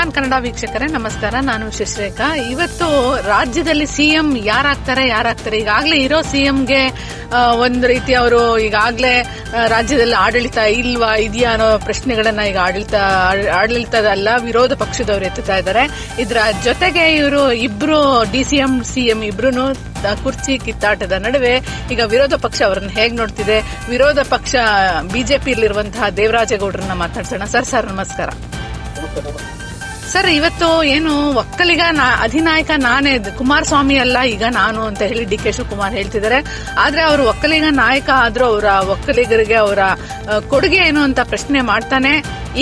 One Kannada ವೀಕ್ಷಕರೇ, ನಮಸ್ಕಾರ. ನಾನು ಶಶಿರೇಖಾ. ಇವತ್ತು ರಾಜ್ಯದಲ್ಲಿ ಸಿಎಂ ಯಾರಾಗ್ತಾರೆ ಯಾರಾಗ್ತಾರೆ? ಈಗಾಗಲೇ ಇರೋ ಸಿಎಂಗೆ ಒಂದು ರೀತಿ ಅವರು ಈಗಾಗಲೇ ರಾಜ್ಯದಲ್ಲಿ ಆಡಳಿತ ಇಲ್ವಾ, ಇದೆಯಾ ಅನ್ನೋ ಪ್ರಶ್ನೆಗಳನ್ನ ಈಗ ಆಡಳಿತ, ಆಡಳಿತದಲ್ಲ, ವಿರೋಧ ಪಕ್ಷದವರು ಎತ್ತುತ್ತಾ ಇದ್ದಾರೆ. ಇದರ ಜೊತೆಗೆ ಇವರು ಇಬ್ರು ಡಿ ಸಿಎಂ ಸಿಎಂ ಇಬ್ರು ಕುರ್ಚಿ ಕಿತ್ತಾಟದ ನಡುವೆ ಈಗ ವಿರೋಧ ಪಕ್ಷ ಅವರನ್ನ ಹೇಗ್ ನೋಡ್ತಿದೆ? ವಿರೋಧ ಪಕ್ಷ, ಬಿಜೆಪಿಯಲ್ಲಿರುವಂತಹ ದೇವರಾಜೇಗೌಡರನ್ನ ಮಾತಾಡ್ಸೋಣ. ಸರ್ ಸರ್, ನಮಸ್ಕಾರ. ಸರ್ ಇವತ್ತು ಏನು ಒಕ್ಕಲಿಗ ಅಧಿನಾಯಕ ನಾನೇ ಕುಮಾರಸ್ವಾಮಿ ಅಲ್ಲ ಈಗ ನಾನು ಅಂತ ಹೇಳಿ ಡಿ ಕೆ ಶಿವಕುಮಾರ್ ಹೇಳ್ತಿದ್ದಾರೆ. ಆದ್ರೆ ಅವರು ಒಕ್ಕಲಿಗ ನಾಯಕ ಆದ್ರೂ ಅವರ ಒಕ್ಕಲಿಗರಿಗೆ ಅವರ ಕೊಡುಗೆ ಏನು ಅಂತ ಪ್ರಶ್ನೆ ಮಾಡ್ತಾನೆ.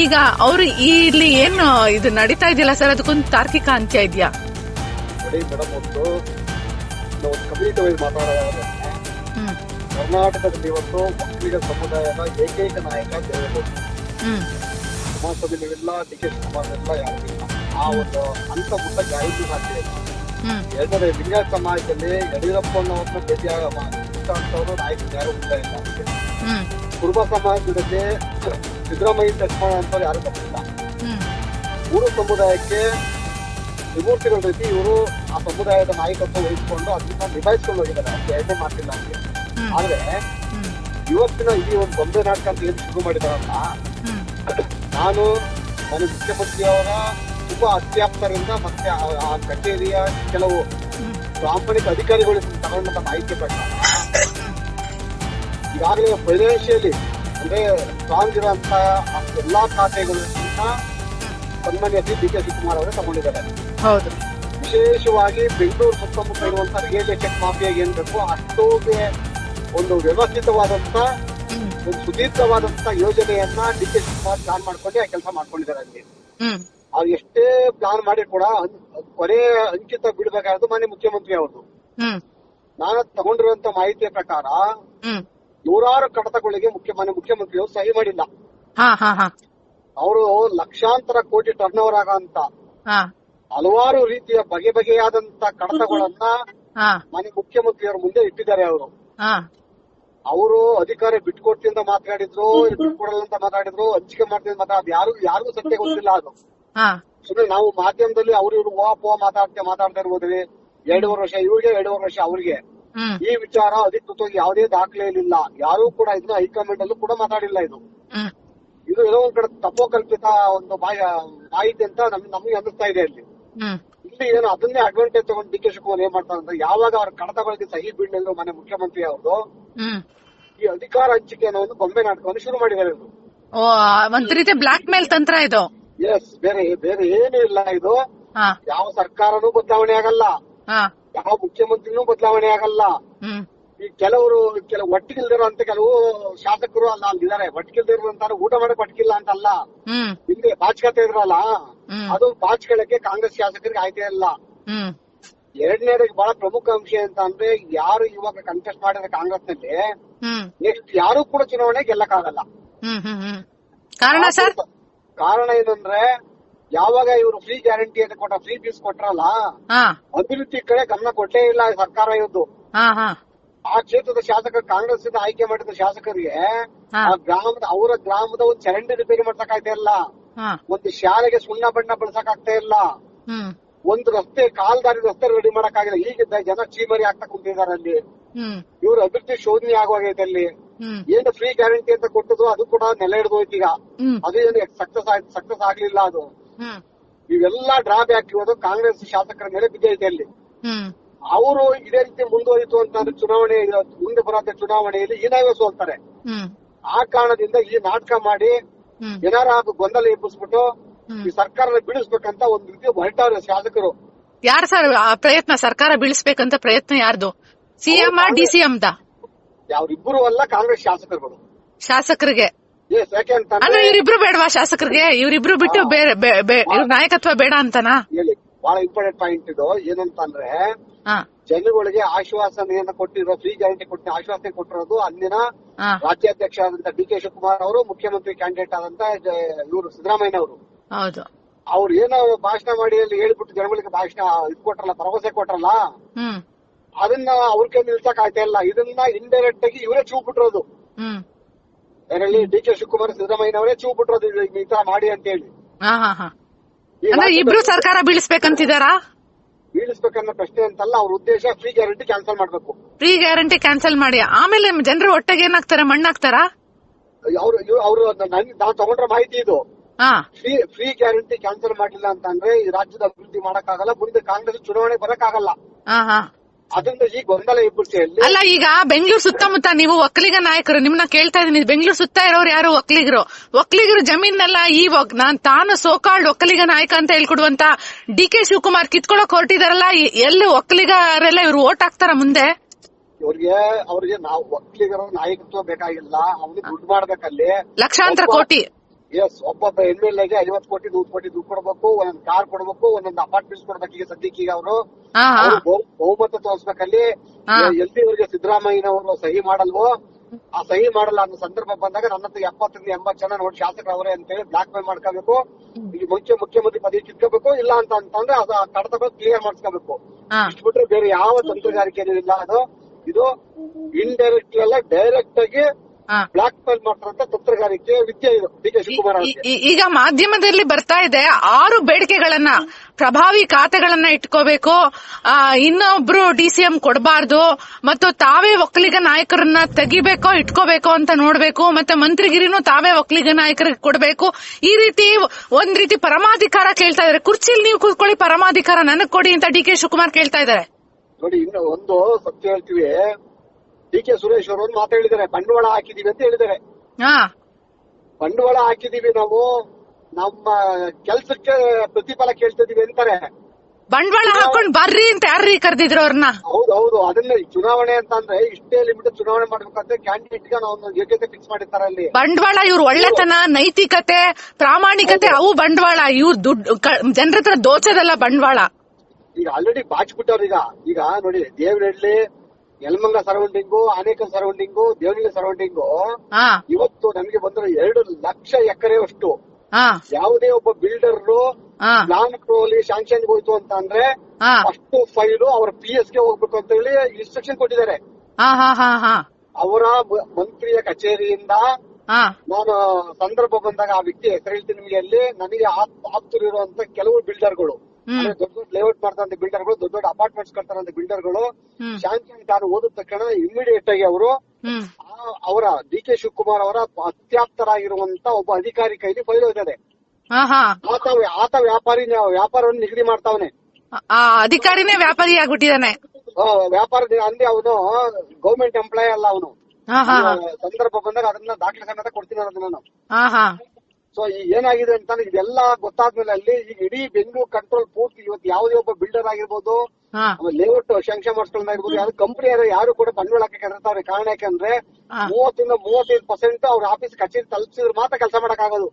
ಈಗ ಅವರು ಇಲ್ಲಿ ಏನು ಇದು ನಡೀತಾ ಇದೆಯಲ್ಲ ಸರ್ ಅದಕ್ಕೊಂದು ತಾರ್ಕಿಕ ಅಂತ್ಯ ಇದೆಯಾ? ಕರ್ನಾಟಕದಲ್ಲಿ ಇವತ್ತು ಒಕ್ಕಲಿಗ ಸಮುದಾಯದ ಏಕೈಕ ನಾಯಕ ದೇವೇಗೌಡ. ಕುಮಾರಸ್ವಾಮಿ ನೀವೆಲ್ಲ ಡಿ ಕೆ ಶಿವಕುಮಾರ್ ಎಲ್ಲ ಯಾರು? ಆ ಒಂದು ಅಂತ ಪುಟ್ಟ ಜಾಹಿರು ಮಾಡ್ತೀವಿ ಇಲ್ಲ ಲಿಂಗ ಸಮಾಜದಲ್ಲಿ ಯಡಿಯೂರಪ್ಪ ಸಮಾಜದಲ್ಲಿ ಯಡಿಯೂರಪ್ಪನವ್ರನ್ನ ಭೇಟಿಯಾಗ ಅಂತವರು ನಾಯಕರು ಯಾರು ಇಲ್ಲ ಇಲ್ಲ ಕುರುಬ ಸಮಾಜದಲ್ಲಿ ಸಿದ್ದರಾಮಯ್ಯ ಲಕ್ಷ್ಮಣ ಅಂತವ್ರು ಯಾರು ತಪ್ಪಿಲ್ಲ ಹ್ಮ್. ಮೂರು ಸಮುದಾಯಕ್ಕೆ ವಿಮೂರ್ತಿಗಳ ರೀತಿ ಇವರು ಆ ಸಮುದಾಯದ ನಾಯಕತ್ವ ವಹಿಸಿಕೊಂಡು ಅದನ್ನ ನಿಭಾಯಿಸ್ಕೊಂಡು ಹೋಗಿದ್ದಾರೆ. ಅಂತ ಎರಡನೇ ಮಾಡ್ತಿಲ್ಲ ಅಂತ ಆದ್ರೆ ಇವತ್ತಿನ ಈ ಒಂದು ಬೊಂಬೆ ನಾಟಕ ಅಂತ ಏನು ಶುರು ಮಾಡಿದಾರಲ್ಲ ನಾನು ನನ್ನ ಮುಖ್ಯಮಂತ್ರಿಯವರ ತುಂಬಾ ಅತ್ಯಾಪ್ತರಿಂದ ಮತ್ತೆ ಆ- ಆ ಕಚೇರಿಯ ಕೆಲವು ಪ್ರಾಮಾಣಿಕ ಅಧಿಕಾರಿಗಳು ತಗೊಂಡಂತ ಮಾಹಿತಿ ಪಡೆದ ಈಗಾಗಲೇ ಫೈನಾನ್ಷಿಯಲಿ ಅಂದ್ರೆ ಸ್ಟ್ರಾಂಗ್ ಇರುವಂತ ಎಲ್ಲಾ ಖಾತೆಗಳನ್ನ ಸನ್ಮಾನ್ಯ ಡಿ ಕೆ ಶಿವಕುಮಾರ್ ಅವರು ತಗೊಂಡಿದ್ದಾರೆ. ಹೌದು. ವಿಶೇಷವಾಗಿ ಬೆಂಗಳೂರು ಸುತ್ತಮುತ್ತ ಇರುವಂತ ರಿಯಲ್ ಎಸ್ಟೇಟ್ ಮಾಫಿಯಾಗೆ ಏನ್ ಬೇಕು ಅಷ್ಟೋಗೆ ಒಂದು ವ್ಯವಸ್ಥಿತವಾದಂತ ಹ್ಮ್. ಒಂದು ಸುದೀರ್ಘವಾದಂತ ಯೋಜನೆಯನ್ನ ಡಿ ಕೆ ಶಿವಕುಮಾರ್ ಪ್ಲಾನ್ ಮಾಡ್ಕೊಂಡು ಆ ಕೆಲಸ ಮಾಡ್ಕೊಂಡಿದ್ದಾರೆ ಅಲ್ಲಿ. ಹ್ಮ್. ಅವ್ರು ಎಷ್ಟೇ ಪ್ಲಾನ್ ಮಾಡಿ ಕೂಡ ಕೊನೆ ಅಂಕಿತ ಬಿಡಬೇಕಾದ್ರು ಮಾನ್ಯ ಮುಖ್ಯಮಂತ್ರಿ ಅವರು ಹ್ಮ್. ನಾನು ತಗೊಂಡಿರುವಂತ ಮಾಹಿತಿಯ ಪ್ರಕಾರ ಹ್ಮ್. ನೂರಾರು ಕಡತಗಳಿಗೆ ಮುಖ್ಯ ಮಾನ್ಯ ಮುಖ್ಯಮಂತ್ರಿಯವರು ಸಹಿ ಮಾಡಿಲ್ಲ. ಹಾ ಹಾ ಹಾ. ಅವರು ಲಕ್ಷಾಂತರ ಕೋಟಿ ಟರ್ನ್ ಓವರ್ ಆಗಂತ ಹಾ. ಹಲವಾರು ರೀತಿಯ ಬಗೆ ಬಗೆಯಾದಂತ ಕಡತಗಳನ್ನ ಹಾ. ಮಾನ್ಯ ಮುಖ್ಯಮಂತ್ರಿಯವರ ಮುಂದೆ ಇಟ್ಟಿದ್ದಾರೆ ಅವರು. ಹಾ. ಅವರು ಅಧಿಕಾರ ಬಿಟ್ಕೊಡ್ತೀನಿ ಅಂತ ಮಾತಾಡಿದ್ರು ಬಿಟ್ಕೊಡಲ್ಲ ಅಂತ ಮಾತಾಡಿದ್ರು ಹಂಚಿಕೆ ಮಾಡ್ತೀನಿ ಅಂತ ಮಾತಾಡ್ ಯಾರು ಯಾರಿಗೂ ಸತ್ಯ ಗೊತ್ತಿಲ್ಲ ಅದು. ಸುಮ್ಮನೆ ನಾವು ಮಾಧ್ಯಮದಲ್ಲಿ ಅವ್ರು ಇವ್ರು ಓ ಪೋ ಮಾತಾಡ್ತಾ ಮಾತಾಡ್ತಾ ಇರ್ಬೋದ್ರಿ. ಎರಡೂವರೆ ವರ್ಷ ಇವ್ರಿಗೆ ಎರಡೂವರೆ ವರ್ಷ ಅವ್ರಿಗೆ. ಈ ವಿಚಾರ ಅಧಿಕೃತವಾಗಿ ಯಾವುದೇ ದಾಖಲೆಯಲ್ಲಿಲ್ಲ. ಯಾರು ಕೂಡ ಇದನ್ನ ಹೈಕಮಾಂಡ್ ಅಲ್ಲೂ ಕೂಡ ಮಾತಾಡಿಲ್ಲ ಇದು. ಇದು ಏನೋ ಒಂದ್ ಕಡೆ ತಪೋಕಲ್ಪಿತ ಒಂದು ಮಾಹಿತಿ ಅಂತ ನಮ್ಗೆ ನಮ್ಗೆ ಅನ್ನಿಸ್ತಾ ಇದೆ ಅಲ್ಲಿ ಇಲ್ಲಿ ಏನು ಅದನ್ನೇ ಅಡ್ವಾಂಟೇಜ್ ತಗೊಂಡು ಡಿ ಕೆ ಶಿವಕುಮಾರ್ ಏನ್ ಮಾಡ್ತಾರೆ ಅಂದ್ರೆ ಯಾವಾಗ ಅವ್ರ ಕಡತಗಳಿಗೆ ಸಹಿ ಬೀಳಲಿಲ್ಲ ಮನೆ ಮುಖ್ಯಮಂತ್ರಿ ಅವರು ಈ ಅಧಿಕಾರ ಹಂಚಿಕೆ ಅನ್ನೋ ಒಂದು ಗೊಂಬೆ ನಾಟಕವನ್ನು ಶುರು ಮಾಡಿದ್ದಾರೆ ಇದು ಒಂದ್ ರೀತಿ ಬ್ಲಾಕ್ ಮೇಲ್ ತಂತ್ರ ಇದು. ಎಸ್ ಬೇರೆ ಬೇರೆ ಏನೂ ಇಲ್ಲ ಇದು. ಹಾ. ಯಾವ ಸರ್ಕಾರನೂ ಬದಲಾವಣೆ ಆಗಲ್ಲ. ಹಾ. ಯಾವ ಮುಖ್ಯಮಂತ್ರಿನೂ ಬದಲಾವಣೆ ಆಗಲ್ಲ. ಹ್ಮ್. ಈ ಕೆಲವರು ಕೆಲವು ಒಟ್ಟಿಗಿಲ್ದಿರೋ ಅಂತ ಕೆಲವು ಶಾಸಕರು ಅಲ್ಲ ಅಲ್ಲಿದ್ದಾರೆ ಒಟ್ಟಿಗಿಲ್ದಿರೋ ಅಂತಾರೆ ಊಟ ಮಾಡಕ್ ಒಟ್ಟಿಗಿಲ್ಲ ಅಂತಲ್ಲ. ಹ್ಮ್. ಹಿಂದೆ ಬಾಚ್ಕತೆ ಇದ್ರಲ್ಲ ಹ್ಮ್. ಅದು ಬಾಚ್ಕೊಳ್ಳಕ್ಕೆ ಕಾಂಗ್ರೆಸ್ ಶಾಸಕರಿಗೆ ಆಯ್ಕೆ ಇಲ್ಲ. ಹ್ಮ್. ಬಹಳ ಪ್ರಮುಖ ಅಂಶ ಅಂತ ಅಂದ್ರೆ ಯಾರು ಇವಾಗ ಕಂಟೆಸ್ಟ್ ಮಾಡಿದ್ರೆ ಕಾಂಗ್ರೆಸ್ನಲ್ಲಿ ಹ್ಮ್. ನೆಕ್ಸ್ಟ್ ಯಾರು ಕೂಡ ಚುನಾವಣೆ ಗೆಲ್ಲಕ್ಕಾಗಲ್ಲ. ಹ್ಮ್ ಹ್ಮ್ ಹ್ಮ್. ಕಾರಣ ಸರ್? ಕಾರಣ ಏನಂದ್ರೆ ಯಾವಾಗ ಇವರು ಫ್ರೀ ಗ್ಯಾರಂಟಿ ಅಂತ ಕೊಟ್ಟ ಫ್ರೀ ಫೀಸ್ ಕೊಟ್ರಲ್ಲ ಅಭಿವೃದ್ಧಿ ಕಡೆ ಗಮನ ಕೊಟ್ಟೇ ಇಲ್ಲ ಸರ್ಕಾರ ಹಾ ಆ ಕ್ಷೇತ್ರದ ಶಾಸಕ ಕಾಂಗ್ರೆಸ್ ಇಂದ ಆಯ್ಕೆ ಮಾಡಿದ ಶಾಸಕರಿಗೆ ಆ ಗ್ರಾಮದ ಅವರ ಗ್ರಾಮದ ಒಂದು ಚರಂಡಿ ರಿಪೇರಿ ಮಾಡ್ಸಕ್ ಆಗ್ತಾ ಇಲ್ಲ ಒಂದು ಶಾಲೆಗೆ ಸುಣ್ಣ ಬಣ್ಣ ಬಳಸಕ್ ಆಗ್ತಾ ಇಲ್ಲ ಒಂದು ರಸ್ತೆ ಕಾಲ್ದಾರಿ ರಸ್ತೆ ರೆಡಿ ಮಾಡಕ್ ಆಗಿಲ್ಲ ಈಗ ಜನ ಚೀಮರಿ ಆಗ್ತಾ ಕುಂತಿದ್ದಾರೆ ಅಲ್ಲಿ. ಇವ್ರ ಅಭಿವೃದ್ಧಿ ಶೋಧನೆ ಆಗುವಾಗೈತೆ ಅಲ್ಲಿ. ಏನು ಫ್ರೀ ಗ್ಯಾರಂಟಿ ಅಂತ ಕೊಟ್ಟದ್ದು ಅದು ಕೂಡ ನೆಲೆ ಹಿಡಿದು ಹೋಯ್ತು ಈಗ ಅದು ಏನು ಸಕ್ಸಸ್ ಆಯ್ತು ಸಕ್ಸಸ್ ಆಗ್ಲಿಲ್ಲ ಅದು. ಇವೆಲ್ಲಾ ಡ್ರಾಬ್ಯಾಕ್ ಇರೋದು ಕಾಂಗ್ರೆಸ್ ಶಾಸಕರ ಮೇಲೆ ಬಿದ್ದೈತೆ ಅಲ್ಲಿ ಅವರು ಇದೇ ರೀತಿ ಮುಂದುವರಿತು ಅಂತ ಚುನಾವಣೆ ಮುಂದೆ ಬರೋದ ಚುನಾವಣೆಯಲ್ಲಿ ಏನಾಗ ಸೋಲ್ತಾರೆ. ಆ ಕಾರಣದಿಂದ ಈ ನಾಟಕ ಮಾಡಿ ಜನರ ಏನಾರ ಅದು ಗೊಂದಲ ಎಬ್ಬಿಸ್ಬಿಟ್ಟು. ಈ ಸರ್ಕಾರನ ಬೀಳಿಸ್ಬೇಕಂತ ಒಂದ್ ರೀತಿ ಹೊರಟವ್ರೆ ಶಾಸಕರು. ಯಾರು ಸರ್ ಆ ಪ್ರಯತ್ನ ಸರ್ಕಾರ ಬೀಳಿಸ್ಬೇಕಂತ ಪ್ರಯತ್ನ ಯಾರ್ದು? ಸಿಎಂ ಡಿ ಸಿಎಂ ದ ಯಾವ್ರಿಬ್ಬರು ಅಲ್ಲ ಕಾಂಗ್ರೆಸ್ ಶಾಸಕರುಗಳು. ಶಾಸಕರಿಗೆ. ಎಸ್ ಯಾಕೆ ಅಂದ್ರೆ ಅಂತಂದ್ರೆ ಇವ್ರಿಬ್ರು ಬೇಡವಾ ಶಾಸಕರಿಗೆ? ಇವ್ರಿಬ್ರು ಬಿಟ್ಟು ಬೇರೆ ಬೇ- ಬೇ- ಇವ್ರ ನಾಯಕತ್ವ ಬೇಡ ಅಂತನಾ? ಹೇಳಿ ಬಹಳ ಇಂಪಾರ್ಟೆಂಟ್ ಪಾಯಿಂಟ್ ಇದು. ಏನಂತಂದ್ರೆ ಹಾ. ಜನಗಳಿಗೆ ಆಶ್ವಾಸನೆಯನ್ನ ಕೊಟ್ಟಿರೋ ಫ್ರೀ ಗ್ಯಾರಂಟಿ ಕೊಟ್ಟು ಆಶ್ವಾಸನೆ ಕೊಟ್ಟಿರೋದು ಅಂದಿನ ಹಾ. ರಾಜ್ಯಾಧ್ಯಕ್ಷ ಆದಂತ ಡಿ ಕೆ ಶಿವಕುಮಾರ್ ಅವರು ಮುಖ್ಯಮಂತ್ರಿ ಕ್ಯಾಂಡಿಡೇಟ್ ಆದಂತ ಇವರು ಸಿದ್ದರಾಮಯ್ಯ ಅವರು. ಹೌದು. ಅವ್ರು ಏನೋ ಭಾಷಣ ಮಾಡಿ ಅಲ್ಲಿ ಹೇಳ್ಬಿಟ್ಟು ಜನಗಳಿಗೆ ಭಾಷಣ ಇದ್ ಕೊಟ್ರಲ್ಲ ಭರವಸೆ ಕೊಟ್ರಲ್ಲ? ಹ್ಮ್. ಅದನ್ನ ಅವ್ರ ಕೈ ನಿಲ್ಸಕ್ ಆಗ್ತಾ ಇಲ್ಲ. ಇದನ್ನ ಇಂಡೈರೆಕ್ಟ್ ಆಗಿ ಇವರೇ ಚೂ ಬಿಟ್ಟಿರೋದು ಅದರಲ್ಲಿ ಡಿ ಕೆ ಶಿವಕುಮಾರ್ ಸಿದ್ದರಾಮಯ್ಯನವರೇ ಚೂ ಬಿಟ್ಟಿರೋದು ಈ ತರ ಮಾಡಿ ಅಂತ ಹೇಳಿ ಇಬ್ರು ಸರ್ಕಾರ ಬೀಳಿಸ್ಬೇಕಂತಿದಾರಾ ಬೀಳಿಸ್ಬೇಕನ್ನೋ ಪ್ರಶ್ನೆ ಅಂತಲ್ಲ ಅವ್ರ ಉದ್ದೇಶ ಫ್ರೀ ಗ್ಯಾರಂಟಿ ಕ್ಯಾನ್ಸಲ್ ಮಾಡ್ಬೇಕು. ಫ್ರೀ ಗ್ಯಾರಂಟಿ ಕ್ಯಾನ್ಸಲ್ ಮಾಡಿ. ಆಮೇಲೆ ಜನರು ಒಟ್ಟಿಗೆ ಏನಾಗ್ತಾರೆ ಮಣ್ಣಾಗ್ತಾರಾ? ಅವ್ರು ಅವರು ನಾವು ತಗೊಂಡ್ರ ಮಾಹಿತಿ ಇದು. ಫ್ರೀ ಫ್ರೀ ಗ್ಯಾರಂಟಿ ಕ್ಯಾನ್ಸಲ್ ಮಾಡಿಲ್ಲ ಅಂತಂದ್ರೆ ಈ ರಾಜ್ಯದ ಅಭಿವೃದ್ಧಿ ಮಾಡಕ್ಕಾಗಲ್ಲ ಮುಂದೆ ಕಾಂಗ್ರೆಸ್ ಚುನಾವಣೆ ಬರಕ್ ಆಗಲ್ಲ ಅದರಿಂದ ಈ ಗೊಂದಲ ಇಬ್ಬರಿಯಲ್ಲಿ ಅಲ್ಲ ಈಗ ಬೆಂಗಳೂರು ಸುತ್ತಮುತ್ತ ನೀವು ಒಕ್ಕಲಿಗ ನಾಯಕರು ನಿಮ್ನ ಕೇಳ್ತಾ ಇದೀನಿ ಬೆಂಗಳೂರು ಸುತ್ತ ಇರೋರು ಯಾರು ಒಕ್ಕಲಿಗರು? ಒಕ್ಕಲಿಗರು ಜಮೀನೆಲ್ಲ ಈ ನಾನ್ ತಾನು ಸೋಕಾಲ್ಡ್ ಒಕ್ಕಲಿಗ ನಾಯಕ ಅಂತ ಹೇಳ್ಕೊಡುವಂತ ಡಿ ಕೆ ಶಿವಕುಮಾರ್ ಕಿತ್ಕೊಳಕ್ ಹೊರಟಿದಾರಲ್ಲ ಎಲ್ಲಿ ಒಕ್ಕಲಿಗರೆಲ್ಲ ಇವ್ರು ಓಟ್ ಹಾಕ್ತಾರ ಮುಂದೆ? ಇವ್ರಿಗೆ ಅವ್ರಿಗೆ ನಾವು ಒಕ್ಕಲಿಗರ ನಾಯಕತ್ವ ಬೇಕಾಗಿಲ್ಲ. ಅವ್ರಿಗೆ ದುಡ್ಡು ಮಾಡ್ಬೇಕಲ್ಲಿ. ಲಕ್ಷಾಂತರ ಕೋಟಿ. ಎಸ್ ಒಬ್ಬೊಬ್ಬ ಎಂ ಎಲ್ ಎಗೆ ಐವತ್ತು ಕೋಟಿ ನೂರು ಕೋಟಿ ದುಡ್ಡು ಕೊಡ್ಬೇಕು ಒಂದೊಂದು ಕಾರ್ ಕೊಡ್ಬೇಕು ಒಂದೊಂದು ಅಪಾರ್ಟ್ಮೆಂಟ್ಸ್ ಕೊಡ್ಬೇಕು. ಈಗ ಸದ್ಯಕ್ಕೆ ಈಗ ಅವರು ಬಹುಮತ ತೋರಿಸ್ಬೇಕಲ್ಲಿ. ಹಾ. ಎಲ್ಲಿವರೆಗೆ ಸಿದ್ದರಾಮಯ್ಯನವರು ಸಹಿ ಮಾಡಲ್ವೋ? ಆ ಸಹಿ ಮಾಡಲ್ಲ ಅನ್ನೋ ಸಂದರ್ಭ ಬಂದಾಗ ನನ್ನ ಹತ್ರ ಎಪ್ಪತ್ತರಿಂದ ಎಂಬತ್ತು ಜನ ನೋಡಿ ಶಾಸಕರು ಅವರೇ ಅಂತ ಹೇಳಿ ಬ್ಲಾಕ್ ಮೇಲ್ ಮಾಡ್ಕೋಬೇಕು. ಈಗ ಮುಂಚೆ ಮುಖ್ಯಮಂತ್ರಿ ಪದವಿ ಕಿತ್ಕೋಬೇಕು ಇಲ್ಲ ಅಂತ ಅಂತಂದ್ರೆ ಅದು ಆ ಕಡತಗಳು ಕ್ಲಿಯರ್ ಮಾಡಿಸ್ಕೋಬೇಕು. ಇಷ್ಟು ಬಿಟ್ರೆ ಬೇರೆ ಯಾವ ತಂತ್ರಗಾರಿಕೆ ಇಲ್ಲ ಅದು. ಇದು ಇಂಡೈರೆಕ್ಟ್ ಅಲ್ಲ ಡೈರೆಕ್ಟ್ ಆಗಿ ಬ್ಲಾಕ್ ಮೇಲ್ ಮಾಡ್ತಾರಂತ ತಂತ್ರಗಾರಿಕೆ ವಿದ್ಯೆ ಇದು ಡಿ ಕೆ ಶಿವಕುಮಾರ್ ಈಗ ಮಾಧ್ಯಮದಲ್ಲಿ ಬರ್ತಾ ಇದೆ ಆರು ಬೇಡಿಕೆಗಳನ್ನ ಪ್ರಭಾವಿ ಖಾತೆಗಳನ್ನ ಇಟ್ಕೋಬೇಕು ಆ, ಇನ್ನೊಬ್ರು ಡಿ ಸಿ ಎಂ ಕೊಡಬಾರ್ದು ಮತ್ತು ತಾವೇ ಒಕ್ಕಲಿಗ ನಾಯಕರನ್ನ ತೆಗಿಬೇಕೋ ಇಟ್ಕೋಬೇಕೋ ಅಂತ ನೋಡ್ಬೇಕು ಮತ್ತೆ ಮಂತ್ರಿಗಿರಿನೂ ತಾವೇ ಒಕ್ಕಲಿಗ ನಾಯಕರಿಗೆ ಕೊಡಬೇಕು. ಈ ರೀತಿ ಒಂದ್ ರೀತಿ ಪರಮಾಧಿಕಾರ ಕೇಳ್ತಾ ಇದಾರೆ. ಕುರ್ಚಿಲಿ ನೀವು ಕೂತ್ಕೊಳ್ಳಿ ಪರಮಾಧಿಕಾರ ನನಗ್ ಕೊಡಿ ಅಂತ ಡಿ ಕೆ ಶಿವಕುಮಾರ್ ಕೇಳ್ತಾ ಇದಾರೆ. ನೋಡಿ ಇನ್ನು ಒಂದು ಸತ್ಯ ಹೇಳ್ತೀವಿ. ಡಿ ಕೆ ಸುರೇಶ್ ಅವರು ಮಾತು ಹೇಳಿದ್ದಾರೆ. ಬಂಡವಾಳ ಹಾಕಿದೀವಿ ಅಂತ ಹೇಳಿದ್ದಾರೆ. ಹಾ. ಬಂಡವಾಳ ಹಾಕಿದೀವಿ ನಾವು. ನಮ್ಮ ಕೆಲ್ಸಕ್ಕೆ ಪ್ರತಿಫಲ ಕೇಳ್ತಿದೀವಿ ಅಂತಾರೆ. ಬಂಡವಾಳ ಹಾಕೊಂಡ್ ಬರ್ರಿ ಅಂತ ಯಾರ್ರೀ ಕರೆದಿದ್ರು ಅವ್ರನ್ನ ಹೌದು ಹೌದು. ಅದನ್ನ ಚುನಾವಣೆ ಅಂತ ಅಂದ್ರೆ ಇಷ್ಟೇ ಲಿಮಿಟ್ ಚುನಾವಣೆ ಮಾಡ್ಬೇಕಂದ್ರೆ ಕ್ಯಾಂಡಿಡೇಟ್ಗೆ ನಾವು ಯೋಗ್ಯತೆ ಫಿಕ್ಸ್ ಮಾಡಿರ್ತಾರೆ ಅಲ್ಲಿ. ಬಂಡವಾಳ ಇವ್ರ ಒಳ್ಳೆತನ ನೈತಿಕತೆ ಪ್ರಾಮಾಣಿಕತೆ ಅವು ಬಂಡವಾಳ. ಇವ್ರ ದುಡ್ಡು ಜನರ ಹತ್ರ ದೋಚದಲ್ಲ ಬಂಡವಾಳ. ಈಗ ಆಲ್ರೆಡಿ ಬಾಚ್ಬಿಟ್ಟವ್ರು ಈಗ. ಈಗ ನೋಡಿ ದೇವನಹಳ್ಳಿ ಯಲಮಂಗ ಸರೌಂಡಿಂಗು ಅನೇಕ ಸರೌಂಡಿಂಗು ದೇವನಹಳ್ಳಿ ಸರೌಂಡಿಂಗು ಇವತ್ತು ನಮಗೆ ಬಂದ್ರೆ ಎರಡು ಲಕ್ಷ ಎಕರೆ ಅಷ್ಟು. ಯಾವುದೇ ಒಬ್ಬ ಬಿಲ್ಡರ್ ಪ್ಲಾನ್ ಅಲ್ಲಿ ಶಾಂಕ್ಷನ್ ಹೋಯ್ತು ಅಂತ ಅಂದ್ರೆ ಅಷ್ಟು ಫೈಲು ಅವ್ರ ಪಿ ಎಸ್ಗೆ ಹೋಗ್ಬೇಕು ಅಂತ ಹೇಳಿ ಇನ್ಸ್ಟ್ರಕ್ಷನ್ ಕೊಟ್ಟಿದ್ದಾರೆ. ಅವರ ಮಂತ್ರಿಯ ಕಚೇರಿಯಿಂದ ನಾನು ಸಂದರ್ಭ ಬಂದಾಗ ಆ ವ್ಯಕ್ತಿ ಹೆಸರು ಹೇಳ್ತೀನಿ ನಿಮಗೆ ಅಲ್ಲಿ ನನಗೆ ಆಪ್- ಆಪ್ತರಿರುವಂತ ಕೆಲವು ಬಿಲ್ಡರ್ಗಳು. ದೊಡ್ಡ ದೊಡ್ಡ ಲೇಔಟ್ ಮಾಡ್ತಾರಂತ ಬಿಲ್ಡರ್ಗಳು ದೊಡ್ಡ ದೊಡ್ಡ ಅಪಾರ್ಟ್ಮೆಂಟ್ಸ್ ಕಟ್ತಾರಂತ ಬಿಲ್ಡರ್ಗಳು ಶಾಂತಿ ತಾನು ಓದಿದ ತಕ್ಷಣ ಇಮಿಡಿಯೇಟ್ ಆಗಿ ಅವರು ಅವರ ಡಿ ಕೆ ಶಿವಕುಮಾರ್ ಅವರ ಅತ್ಯಾಪ್ತರಾಗಿರುವಂತ ಒಬ್ಬ ಅಧಿಕಾರಿ ಕೈಲಿ ಫೈಲ್ ಹೋಗ್ತದೆ ಆತ ಆತ ವ್ಯಾಪಾರಿ ವ್ಯಾಪಾರವನ್ನು ನಿಗದಿ ಮಾಡ್ತಾವನೆ. ಅಧಿಕಾರಿನೇ ವ್ಯಾಪಾರಿ ಆಗ್ಬಿಟ್ಟಿದ್ದಾನೆ. ವ್ಯಾಪಾರ ಅಂದ್ರೆ ಅವನು ಗೌರ್ಮೆಂಟ್ ಎಂಪ್ಲಾಯ್ ಅಲ್ಲ ಅವನು. ಸಂದರ್ಭ ಬಂದಾಗ ಅದನ್ನ ದಾಖಲೆ ಸಮೇತ ಕೊಡ್ತೀನಿ ನಾನು. ಸೊ ಈ ಏನಾಗಿದೆ ಅಂತಂದ್ರೆ ಇದೆಲ್ಲ ಗೊತ್ತಾದ್ಮೇಲೆ ಅಲ್ಲಿ ಈಗ ಇಡೀ ಬೆಂಗಳೂರು ಕಂಟ್ರೋಲ್ ಪೂರ್ತಿ ಇವತ್ತು ಯಾವುದೇ ಒಬ್ಬ ಬಿಲ್ಡರ್ ಆಗಿರ್ಬೋದು ಲೇಔಟ್ ಶಾಂಕ್ಷನ್ ಮಾಡಿಸ್ಕೊಂಡ್ ಆಗಿರ್ಬೋದು ಯಾರು ಕಂಪನಿ ಯಾರು ಕೂಡ ಬಂಡವಾಳ ಹಾಕಿ ಕೆದರ್ತಾವ್ರೆ ಕಾರಣ ಯಾಕಂದ್ರೆ ಮೂವತ್ತಿಂದ ಮೂವತ್ತೈದು ಪರ್ಸೆಂಟ್ ಅವ್ರ ಆಫೀಸ್ ಕಚೇರಿ ತಲುಪಿಸಿದ್ರೆ ಮಾತ್ರ ಕೆಲಸ ಮಾಡಕ್ ಆಗೋದು.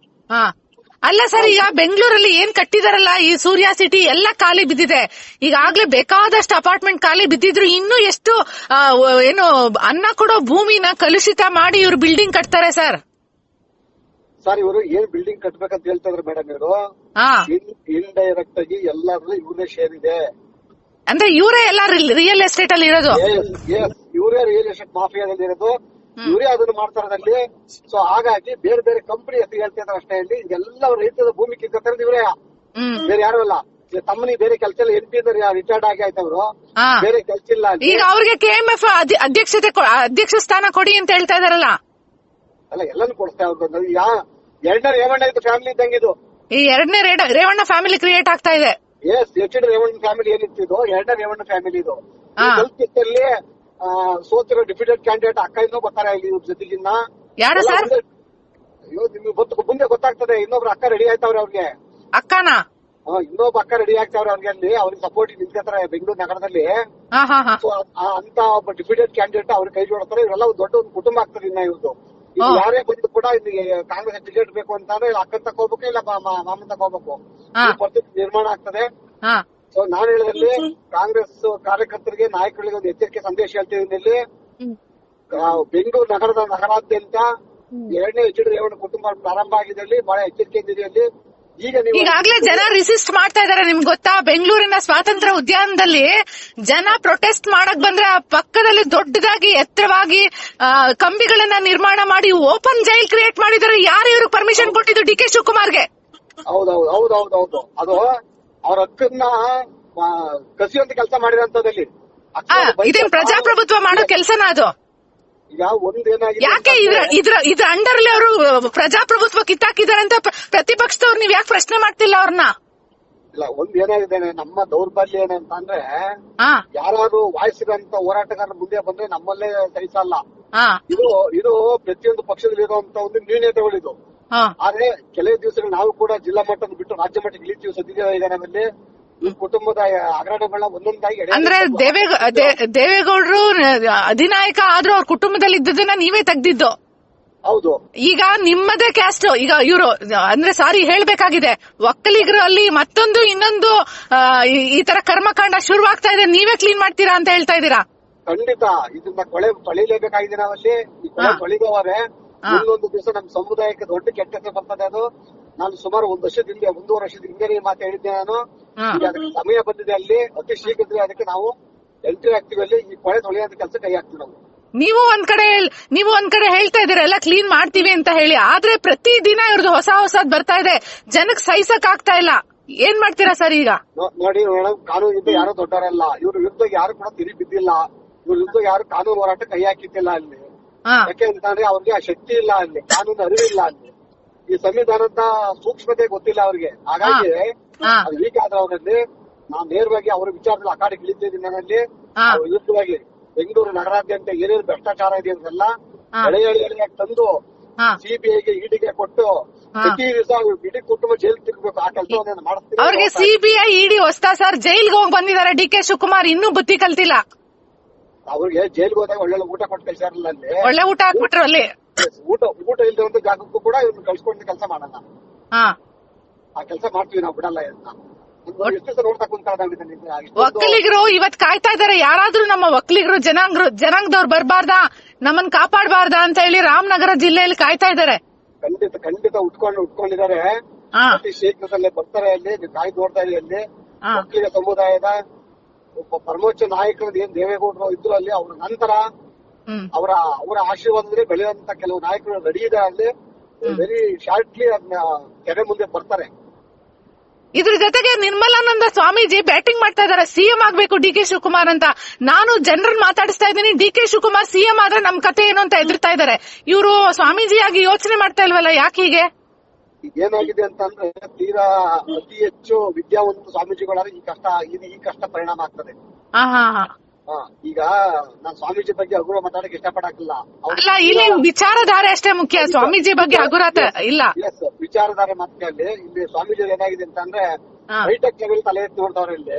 ಅಲ್ಲ ಸರ್ ಈಗ ಬೆಂಗಳೂರಲ್ಲಿ ಏನ್ ಕಟ್ಟಿದಾರಲ್ಲ? ಈ ಸೂರ್ಯ ಸಿಟಿ ಎಲ್ಲ ಖಾಲಿ ಬಿದ್ದಿದೆ. ಈಗಾಗ್ಲೇ ಬೇಕಾದಷ್ಟು ಅಪಾರ್ಟ್ಮೆಂಟ್ ಖಾಲಿ ಬಿದ್ದಿದ್ರು. ಇನ್ನೂ ಎಷ್ಟು ಏನು ಅನ್ನ ಕೊಡೋ ಭೂಮಿನ ಕಲುಷಿತ ಮಾಡಿ ಇವ್ರು ಬಿಲ್ಡಿಂಗ್ ಕಟ್ತಾರೆ ಸರ್. ಸರ್ ಇವರು ಏನ್ ಬಿಲ್ಡಿಂಗ್ ಕಟ್ಬೇಕಂತ ಹೇಳ್ತಾ ಇದ್ರು ಮೇಡಮ್ ಇವರು. ಹಾ. ಡೈರೆಕ್ಟ್ ಆಗಿ ಎಲ್ಲರಲ್ಲೂ ಇವರೇ ಶೇರ್ ಇದೆ. ಅಂದ್ರೆ ಇವರೇ ಎಲ್ಲ ರಿಯಲ್ ಎಸ್ಟೇಟ್ ಅಲ್ಲಿ ಇರೋದು? ಇವರೇ ರಿಯಲ್ ಎಸ್ಟೇಟ್ ಮಾಫಿಯಾದಲ್ಲಿ ಇರೋದು. ಇವರೇ ಅದನ್ನ ಮಾಡ್ತಾರದಲ್ಲಿ ಸೊ ಹಾಗಾಗಿ ಬೇರೆ ಬೇರೆ ಕಂಪನಿ ಅಂತ ಹೇಳ್ತಾ ಇದ್ದಾರೆ ಅಷ್ಟೇ ಇಲ್ಲಿ. ಎಲ್ಲ ರೈತದ ಭೂಮಿ ಕಿತ್ಕೊತಾರೆ ಇವರೇ. ಬೇರೆ ಯಾರು ಅಲ್ಲ. ತಮ್ಮನಿಗೆ ಬೇರೆ ಕೆಲಸ ಇಲ್ಲ. ಎಂ ಪಿ ರಿಟೈರ್ಡ್ ಆಗಿ ಆಯ್ತವ್ರು ಬೇರೆ ಕೆಲಸ ಇಲ್ಲ ಈಗ ಅವ್ರಿಗೆ ಕೆ ಎಂ ಎಫ್ ಅಧ್ಯಕ್ಷತೆ ಅಧ್ಯಕ್ಷ ಸ್ಥಾನ ಕೊಡಿ ಅಂತ ಹೇಳ್ತಾ ಇದಾರಲ್ಲ ಅಲ್ಲ ಎಲ್ಲಾನು ಕೊಡ್ತಾ ಯಾ ಎರಡನೇ ರೇವಣ್ಣ ಇದು ಫ್ಯಾಮಿಲಿ ಇದ್ದಂಗೆ ಇದು. ಈ ಎರಡನೇ ರೇವಣ್ಣ ಫ್ಯಾಮಿಲಿ ಕ್ರಿಯೇಟ್ ಆಗ್ತಾ ಇದೆ. ಎಸ್ ಎಚ್ ರೇವಣ್ಣ ಫ್ಯಾಮಿಲಿ ಏನಿತ್ತು ಇದು? ಎರಡನೇ ರೇವಣ್ಣ ಫ್ಯಾಮಿಲಿ ಇದು. ಕಲ್ಪಿಸ್ತಲ್ಲಿ ಸೋತಿರೋ ಡಿಫಿಡೆಂಟ್ ಕ್ಯಾಂಡಿಡೇಟ್ ಅಕ್ಕ ಇನ್ನೂ ಬರ್ತಾರೆ ಇಲ್ಲಿ ಜೊತೆಗಿನ್ನ. ಯಾರು ಸರ್ ಅಯ್ಯೋ ನಿಮ್ಗೆ ಗೊತ್ತು ಮುಂದೆ ಗೊತ್ತಾಗ್ತದೆ ಇನ್ನೊಬ್ರು ಅಕ್ಕ ರೆಡಿ ಆಯ್ತವ್ರೆ ಅವ್ರಿಗೆ. ಅಕ್ಕನ? ಆ, ಇನ್ನೊಬ್ಬ ಅಕ್ಕ ರೆಡಿ ಆಗ್ತಾವ್ರೆ ಅವ್ರಿಗೆ ಅಲ್ಲಿ ಅವ್ರಿಗೆ ಸಪೋರ್ಟ್ ನಿಂತ್ಕೊತಾರೆ ಬೆಂಗಳೂರು ನಗರದಲ್ಲಿ. ಅಂತ ಒಬ್ಬ ಡಿಫಿಡೆಂಟ್ ಕ್ಯಾಂಡಿಡೇಟ್ ಅವ್ರ ಕೈ ಜೋಡ್ತಾರೆ ಇವರೆಲ್ಲ ದೊಡ್ಡ ಒಂದು ಕುಟುಂಬ ಆಗ್ತದೆ ಇನ್ನ ಇವ್ರದ್ದು. ಯಾರೇ ಬಂದು ಕೂಡ ಇಲ್ಲಿ ಕಾಂಗ್ರೆಸ್ ಟಿಕೆಟ್ ಬೇಕು ಅಂತಂದ್ರೆ ಇಲ್ಲ ಅಕ್ಕನ್ ಹೋಗ್ಬೇಕು ಇಲ್ಲ ಮಾಮನ್ ತಗೋಬೇಕು ಹಾ. ಪರಿಸ್ಥಿತಿ ನಿರ್ಮಾಣ ಆಗ್ತದೆ. ಹಾ. ಸೊ ನಾನು ಹೇಳಿದಲ್ಲಿ ಕಾಂಗ್ರೆಸ್ ಕಾರ್ಯಕರ್ತರಿಗೆ ನಾಯಕರಿಗೆ ಒಂದು ಎಚ್ಚರಿಕೆ ಸಂದೇಶ ಹೇಳ್ತಿದ್ದೀನಿ ಬೆಂಗಳೂರು ನಗರದ ನಗರಾದ್ಯಂತ ಎರಡನೇ ಎಚ್ ಡಿ ರೇವಣ್ಣ ಕುಟುಂಬ ಪ್ರಾರಂಭ ಆಗಿದರಲ್ಲಿ ಬಹಳ ಎಚ್ಚರಿಕೆ ಇದೆ ಅಲ್ಲಿ. ಈಗ ನೀವು ಈಗಾಗ್ಲೇ ಜನ ರಿಸಿಸ್ಟ್ ಮಾಡ್ತಾ ಇದಾರೆ ನಿಮ್ಗೆ ಗೊತ್ತಾ? ಬೆಂಗಳೂರಿನ ಸ್ವಾತಂತ್ರ್ಯ ಉದ್ಯಾನದಲ್ಲಿ ಜನ ಪ್ರೊಟೆಸ್ಟ್ ಮಾಡಕ್ ಬಂದ್ರೆ ಆ ಪಕ್ಕದಲ್ಲಿ ದೊಡ್ಡದಾಗಿ ಎತ್ತರವಾಗಿ ಕಂಬಿಗಳನ್ನ ನಿರ್ಮಾಣ ಮಾಡಿ ಓಪನ್ ಜೈಲ್ ಕ್ರಿಯೇಟ್ ಮಾಡಿದ್ದಾರೆ ಯಾರು ಇವ್ರಿಗೆ ಪರ್ಮಿಷನ್ ಕೊಟ್ಟಿದ್ದು ಡಿ ಕೆ ಶಿವಕುಮಾರ್ಗೆ? ಹೌದೌದು ಹೌದೌದೌದು ಅದು ಅವ್ರ ಹಕ್ಕನ್ನ ಕಸಿಯುವಂತ ಕೆಲಸ ಮಾಡಿದಂತದಲ್ಲಿ ಇದೇನ್ ಪ್ರಜಾಪ್ರಭುತ್ವ ಮಾಡೋ ಕೆಲಸನ ಅದು? ಯಾಕೆ ಇದ್ರ ಇದ್ರ ಇದ್ರ ಅಂಡರ್ ಅಲ್ಲಿ ಅವರು ಪ್ರಜಾಪ್ರಭುತ್ವ ಕಿತ್ತಾಕಿದ್ದಾರೆ ಅಂತ ಪ್ರ- ಪ್ರತಿಪಕ್ಷದವ್ರು ನೀವ್ ಯಾಕೆ ಪ್ರಶ್ನೆ ಮಾಡ್ತಿಲ್ಲ ಅವ್ರನ್ನ? ಇಲ್ಲ ಒಂದ್ ಏನಾಗಿದೆ ನಮ್ಮ ದೌರ್ಬಲ್ಯ ಏನಂತ ಅಂದ್ರೆ ಯಾರು ವಾಯಿಸಿದಂತ ಹೋರಾಟಗಾರ ಮುಂದೆ ಬಂದ್ರೆ ನಮ್ಮಲ್ಲೇ ಸಹಿಸಲ್ಲ. ಇದು ಇದು ಪ್ರತಿಯೊಂದು ಪಕ್ಷದಲ್ಲಿ ಇರುವಂತ ಒಂದು ನ್ಯೂನ್ಯತೆಗಳಿದು ಆದ್ರೆ ಕೆಲವು ದಿವಸಗಳು ನಾವು ಕೂಡ ಜಿಲ್ಲಾ ಮಟ್ಟದ ಬಿಟ್ಟು ರಾಜ್ಯ ಮಟ್ಟಕ್ಕೆ ಇಳಿತೀವಿ ಸದ್ಯ ಈಗ ನಮ್ಮಲ್ಲಿ. ಈ ಕುಟುಂಬದ ಆಗ್ರಹಗಳನ್ನ ಒಂದೊಂದಾಗಿ ಎಡೆ ಅಂದ್ರೆ ಹಿಡಿಬೇಕು. ದೇವೇ ದೇ- ದೇವೇಗೌಡರು ಅಧಿನಾಯಕ ಆದ್ರೂ ಅವ್ರ ಕುಟುಂಬದಲ್ಲಿ ಇದ್ದದನ್ನ ನೀವೇ ತೆಗ್ದಿದ್ದು ಹೌದು ಈಗ ನಿಮ್ಮದೇ ಕ್ಯಾಸ್ಟ್ ಈಗ ಇವರು ಅಂದ್ರೆ ಸಾರಿ ಹೇಳ್ಬೇಕಾಗಿದೆ ಒಕ್ಕಲಿಗರಲ್ಲಿ ಮತ್ತೊಂದು ಇನ್ನೊಂದು ಆ, ಈ- ಈ ತರ ಕರ್ಮಕಾಂಡ ಶುರುವಾಗ್ತಾ ಇದೆ ನೀವೇ ಕ್ಲೀನ್ ಮಾಡ್ತೀರಾ ಅಂತ ಹೇಳ್ತಾ ಇದ್ದೀರಾ ಖಂಡಿತ ಇದನ್ನ ಕೊಳೆ ತೊಳಿಲೇಬೇಕಾಗಿದೆ ನಾವಲ್ಲಿ ಈ ಕೊಳೆ ಹಾ. ತೊಳಿದವರೆ ಹಾ. ಮುಂದೊಂದು ದಿವಸ ನಮ್ಮ ಸಮುದಾಯಕ್ಕೆ ದೊಡ್ಡ ಕೆಟ್ಟ ಹೆಸರು ಬರ್ತದೆ ಅದು ನಾನು ಸುಮಾರು ಒಂದು ವರ್ಷದ ಹಿಂದೆ ಒಂದೂವರೆ ವರ್ಷದ ಹಿಂದೆ ಈ ಮಾತು ಹೇಳಿದ್ದೆ ನಾನು. ಈಗ ಅದಕ್ಕೆ ಸಮಯ ಬಂದಿದೆ ಅಲ್ಲಿ ಅತಿ ಶೀಘ್ರದಲ್ಲಿ ಅದಕ್ಕೆ ನಾವು ಎಂಟ್ರಿ ಆಗ್ತೀವಿ ಅಲ್ಲಿ ಈ ಕೊಳೆ ತೊಳೆಯೋದ ಕೆಲಸ ಕೈ ಹಾಕ್ತೀವಿ ನಾವು. ನೀವು ಒಂದ್ ಕಡೆ ನೀವು ಒಂದ್ ಕಡೆ ಹೇಳ್ತಾ ಇದೀರ ಎಲ್ಲ ಕ್ಲೀನ್ ಮಾಡ್ತೀವಿ ಅಂತ ಹೇಳಿ ಆದ್ರೆ ಪ್ರತಿ ದಿನ ಇವ್ರದ್ದು ಹೊಸ ಹೊಸದ್ ಬರ್ತಾ ಇದೆ ಜನಕ್ ಸಹಿಸಕ್ ಆಗ್ತಾ ಇಲ್ಲ. ಏನ್ ಮಾಡ್ತೀರಾ ಸರ್ ಈಗ? ನೋಡಿ ಮೇಡಮ್ ಕಾನೂನಿಂದ ಯಾರು ದೊಡ್ಡವರಲ್ಲ ಇವ್ರ ವಿರುದ್ಧ ಯಾರು ಕೂಡ ತಿರಿ ಬಿದ್ದಿಲ್ಲ ಇವ್ರ ವಿರುದ್ಧ ಯಾರು ಕಾನೂನು ಹೋರಾಟ ಕೈ ಹಾಕಿದ್ದಿಲ್ಲ ಅಲ್ಲಿ. ಯಾಕೆ ಅಂತಂದ್ರೆ ಅವ್ರಿಗೆ ಆ ಶಕ್ತಿ ಇಲ್ಲ ಅಲ್ಲಿ ಕಾನೂನು ಅರಿವಿಲ್ಲ ಅಲ್ಲಿ. ಈ ಸಂವಿಧಾನದ ಸೂಕ್ಷ್ಮತೆ ಗೊತ್ತಿಲ್ಲ ಅವ್ರಿಗೆ. ಹಾಗಾಗಿ. ಅದು ವೀಕ್ ಆದ್ರೆ ಅವರಲ್ಲಿ ನಾನ್ ನೇರವಾಗಿ ಅವರ ವಿಚಾರದಲ್ಲಿ ಅಖಾಡಕ್ಕೆ ಇಳಿತಿದ್ದೀನಿ ನಾನಲ್ಲಿ ಹಾ. ಅವ್ರ ವಿರುದ್ಧವಾಗಿ ಬೆಂಗಳೂರು ನಗರಾದ್ಯಂತ ಏನೇನು ಭ್ರಷ್ಟಾಚಾರ ಇದೆ ಅಂತೆಲ್ಲ. ಎಳೆ ಎಳೆ ಎಳೆಯಾಗಿ ತಂದು ಸಿಬಿಐಗೆ ಇಡಿಗೆ ಕೊಟ್ಟು. ಪ್ರತಿ ದಿವಸ ಇಡೀ ಕುಟುಂಬ ಜೈಲ್ ತಿರ್ಬೇಕು ಆ ಕೆಲಸವನ್ನು ಮಾಡ್ತೀವಿ ಅವ್ರಿಗೆ ಸಿಬಿಐ ಇಡಿ ಹೊಸ್ತಾ ಸರ್. ಜೈಲ್ಗೆ ಹೋಗಿ ಬಂದಿದ್ದಾರೆ. ಡಿ ಕೆ ಶಿವಕುಮಾರ್ ಇನ್ನೂ ಬುದ್ಧಿ ಕಲ್ತಿಲ್ಲ. ಅವ್ರಿಗೆ ಜೈಲ್ ಹೋದಾಗ ಒಳ್ಳೆ ಊಟ ಕೊಟ್ಟು ಕಳ್ಸಾರಲ್ಲ ಅಲ್ಲಿ. ಒಳ್ಳೆ ಊಟ ಹಾಕ್ಬಿಟ್ರು ಅಲ್ಲಿ. ಊಟ ಊಟ ಇಲ್ಲದೆ ಒಂದು ಜಾಗಕ್ಕೂ ಕೂಡ ಇವ್ರು ಕಳ್ಸ್ಕೊಂಡು ಕೆಲಸ ಮಾಡಲ್ಲ. ಹಾ. ಆ ಕೆಲಸ ಮಾಡ್ತೀವಿ ನಾವು ಬಿಡಲ್ಲ ಅಂತ. ಒಕ್ಕಲಿಗರು ಇವತ್ ಕಾಯ್ತಾ ಇದಾರೆ ಯಾರಾದ್ರೂ ನಮ್ಮ ಒಕ್ಕಲಿಗರು ಜನಾಂಗ್ರು ಜನಾಂಗದವ್ರು ಬರ್ಬಾರ್ದಾ? ನಮ್ಮನ್ ಕಾಪಾಡಬಾರ್ದಾ ಅಂತ ಹೇಳಿ ರಾಮನಗರ ಜಿಲ್ಲೆಯಲ್ಲಿ ಕಾಯ್ತಾ ಇದಾರೆ. ಖಂಡಿತ ಖಂಡಿತ ಉಟ್ಕೊಂಡು ಉಟ್ಕೊಂಡಿದ್ದಾರೆ. ಶೀಘ್ರದಲ್ಲೇ ಬರ್ತಾರೆ ಅಲ್ಲಿ ಕಾಯ್ ನೋಡ್ತಾ ಇದೆ ಅಲ್ಲಿ. ಒಕ್ಕಲಿಗ ಸಮುದಾಯದ ಒಬ್ಬ ಪರಮೋಚ್ಚ ನಾಯಕರು ಏನ್ ದೇವೇಗೌಡರು ಇದ್ರು ಅಲ್ಲಿ ಅವ್ರ ನಂತರ ಅವರ ಅವರ ಆಶೀರ್ವಾದದಲ್ಲಿ ಬೆಳೆಯುವಂತ ಕೆಲವು ನಾಯಕರು ನಡೆಯಿದೆ ಇದೆ ಅಲ್ಲಿ. ವೆರಿ ಶಾರ್ಟ್ಲಿ ಅದನ್ನ ಕೆರೆ ಮುಂದೆ ಬರ್ತಾರೆ. ಇದ್ರ ಜೊತೆಗೆ ನಿರ್ಮಲಾನಂದ ಸ್ವಾಮೀಜಿ ಬ್ಯಾಟಿಂಗ್ ಮಾಡ್ತಾ ಇದಾರೆ ಸಿಎಂ ಆಗ್ಬೇಕು ಡಿ ಕೆ ಶಿವಕುಮಾರ್ ಅಂತ. ನಾನು ಜನರನ್ನ ಮಾತಾಡಿಸ್ತಾ ಇದ್ದೀನಿ. ಡಿ ಕೆ ಶಿವಕುಮಾರ್ ಸಿಎಂ ಆದ್ರೆ ನಮ್ ಕತೆ ಏನು ಅಂತ ಎದುರ್ತಾ ಇದಾರೆ ಇವರು ಸ್ವಾಮೀಜಿಯಾಗಿ ಯೋಚನೆ ಮಾಡ್ತಾ ಇಲ್ವಲ್ಲ ಯಾಕೆ ಹೀಗೆ? ಏನಾಗಿದೆ ಅಂತಂದ್ರೆ ತೀರಾ ಅತಿ ಹೆಚ್ಚು ವಿದ್ಯಾವಂತ ಸ್ವಾಮೀಜಿಗಳಾದ್ರೆ ಈ ಕಷ್ಟ ಇದು ಈ ಕಷ್ಟ ಪರಿಣಾಮ ಆಗ್ತದೆ. ಈಗ ನಾನ್ ಸ್ವಾಮೀಜಿ ಬಗ್ಗೆ ಹಗುರ ಮಾತಾಡಕ್ಕೆ ಇಷ್ಟಪಡಕ್ಕಿಲ್ಲ. ಇಲ್ಲ ಇಲ್ಲಿ ವಿಚಾರಧಾರೆ ಅಷ್ಟೇ ಮುಖ್ಯ. ಸ್ವಾಮೀಜಿ ಬಗ್ಗೆ ಹಗುರ ಇಲ್ಲ ವಿಚಾರಧಾರೆ ಮಾತಿನಲ್ಲಿ ಇಲ್ಲಿ ಸ್ವಾಮೀಜಿ ಏನಾಗಿದೆ ಅಂತಂದ್ರೆ ಅಂದ್ರೆ ಹೈಟೆಕ್ ಲೆವೆಲ್ ತಲೆ ಎತ್ತಿ ನೋಡ್ತಾವ್ರೆ ಇಲ್ಲಿ.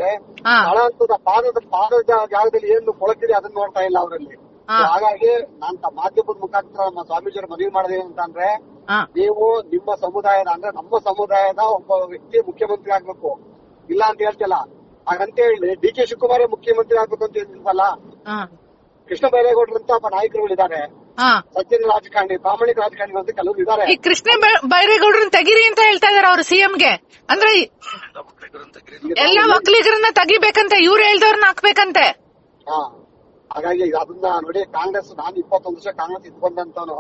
ಬಹಳ ಹಂತದ ಪಾದದ ಪಾದದ ಜಾಗದಲ್ಲಿ ಏನು ಕೊಳಕಿದೆ ಅದನ್ನ ನೋಡ್ತಾ ಇಲ್ಲ ಅವರಲ್ಲಿ. ಹಾಗಾಗಿ ನಾನ್ ಮಾಧ್ಯಮದ ಮುಖಾಂತರ ನಮ್ಮ ಸ್ವಾಮೀಜಿಯವರು ಮನವಿ ಮಾಡಿದೆ ಅಂತಂದ್ರೆ ನೀವು ನಿಮ್ಮ ಸಮುದಾಯದ ಅಂದ್ರೆ ನಮ್ಮ ಸಮುದಾಯದ ಒಬ್ಬ ವ್ಯಕ್ತಿ ಮುಖ್ಯಮಂತ್ರಿ ಆಗ್ಬೇಕು. ಇಲ್ಲ ಅಂತ ಹೇಳ್ತಿಲ್ಲ. ಹಾಗಂತ ಹೇಳಿ ಡಿ ಕೆ ಶಿವಕುಮಾರ್ ಮುಖ್ಯಮಂತ್ರಿ ಆಗ್ಬೇಕು ಅಂತ ಏನಿಲ್ವಲ್ಲ ಹಾ. ಕೃಷ್ಣ ಬೈರೇಗೌಡರಂತ ಒಬ್ಬ ನಾಯಕರುಗಳಿದ್ದಾರೆ. ಸಜ್ಜನ ರಾಜಕಾರಣಿ ಪ್ರಾಮಾಣಿಕ ರಾಜಕಾರಣಿ ಅಂತ ಕೆಲವರು ಇದ್ದಾರೆ ಈ ಕೃಷ್ಣ ಬೈರೇಗೌಡರನ್ನ ತೆಗಿರಿ ಅಂತ ಹೇಳ್ತಾ ಇದಾರೆ ಸಿಎಂ ಸಿಎಂಗೆ ಅಂದ್ರೆ ಎಲ್ಲ ಒಕ್ಕಲಿಗರನ್ನ ತೆಗಿಬೇಕಂತೆ ಇವ್ರು ಹೇಳ್ದವ್ರನ್ನ ಹಾಕ್ಬೇಕಂತೆ. ಹಾಗಾಗಿ ಅದನ್ನ ನೋಡಿ ಕಾಂಗ್ರೆಸ್ ನಾನು ಇಪ್ಪತ್ತೊಂದು ವರ್ಷ ಕಾಂಗ್ರೆಸ್ ಇದ್ಕೊಂಡಂತಾನು